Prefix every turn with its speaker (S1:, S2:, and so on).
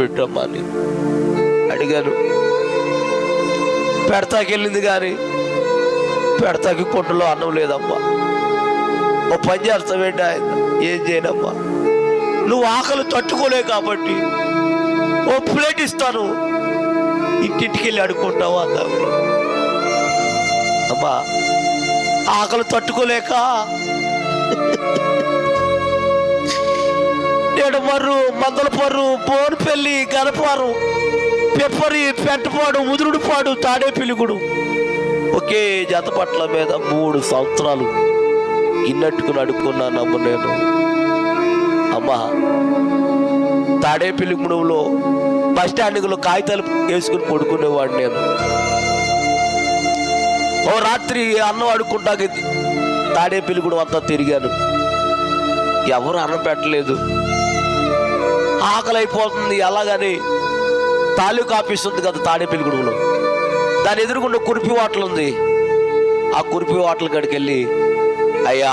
S1: పెట్టమ్మా అని అడిగాను. పెడతాకెళ్ళింది కానీ పెడతాకి కొట్టులో అన్నం లేదమ్మా. ఓ పని చేస్తావేంటి ఆయన? ఏం చేయనమ్మా. నువ్వు ఆకలి తట్టుకోలే కాబట్టి ఓ ప్లేట్ ఇస్తాను. ఇంటింటికి వెళ్ళి అడుక్కుంటావు అన్నావు అమ్మా ఆకలి తట్టుకోలేక ఏడుమర్రు మందలపర్రు బోనుపల్లి గనపారు పెప్పరి పెంటపాడు ముదురుడుపాడు తాడే పిలుగుడు ఒకే జత పట్ల మీద మూడు సంవత్సరాలు గిన్నెట్టుకుని అడుక్కున్నానమ్మ నేను. అమ్మా తాడే పిలుగుడులో బస్ స్టాండ్లో కాగితాలు వేసుకుని పడుకునేవాడు నేను. ఓ రాత్రి అన్నం అడుక్కుంటాకి తాడే పిలుగుడు అంతా తిరిగాను. ఎవరు అన్నం పెట్టలేదు. ఆకలైపోతుంది. అయిపోతుంది అలాగని తాలూకా ఆఫీస్ ఉంది కదా తాడే దాని ఎదురుగుండా కురిపి వాటలు ఉంది. ఆ కురిపి వాటల కాడికి వెళ్ళి అయ్యా